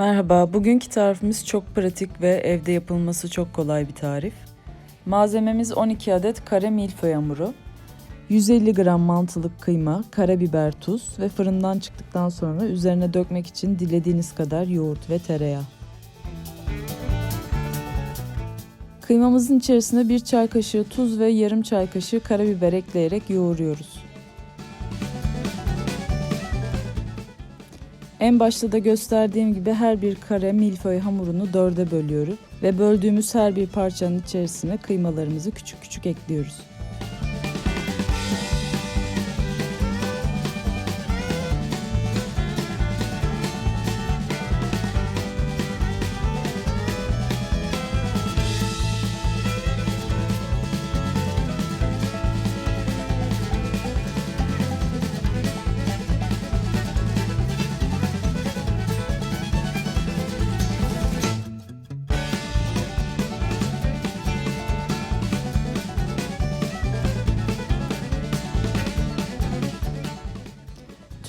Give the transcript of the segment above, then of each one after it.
Merhaba, bugünkü tarifimiz çok pratik ve evde yapılması çok kolay bir tarif. Malzememiz 12 adet kare milföy hamuru, 150 gram mantılık kıyma, karabiber, tuz ve fırından çıktıktan sonra üzerine dökmek için dilediğiniz kadar yoğurt ve tereyağı. Kıymamızın içerisine bir çay kaşığı tuz ve yarım çay kaşığı karabiber ekleyerek yoğuruyoruz. En başta da gösterdiğim gibi her bir kare milföy hamurunu dörde bölüyoruz ve böldüğümüz her bir parçanın içerisine kıymalarımızı küçük küçük ekliyoruz.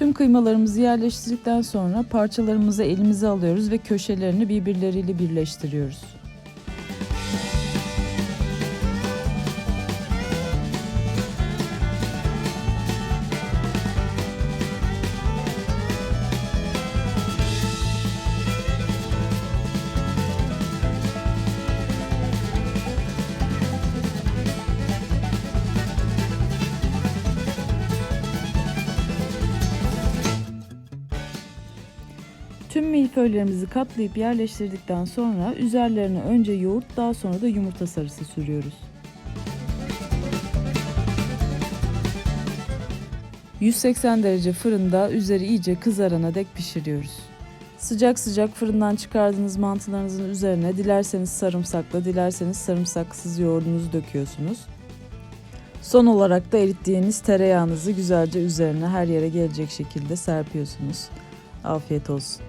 Tüm kıymalarımızı yerleştirdikten sonra parçalarımızı elimize alıyoruz ve köşelerini birbirleriyle birleştiriyoruz. Tüm milföylerimizi katlayıp yerleştirdikten sonra üzerlerine önce yoğurt daha sonra da yumurta sarısı sürüyoruz. 180 derece fırında üzeri iyice kızarana dek pişiriyoruz. Sıcak sıcak fırından çıkardığınız mantılarınızın üzerine dilerseniz sarımsakla dilerseniz sarımsaksız yoğurdunuzu döküyorsunuz. Son olarak da erittiğiniz tereyağınızı güzelce üzerine her yere gelecek şekilde serpiyorsunuz. Afiyet olsun.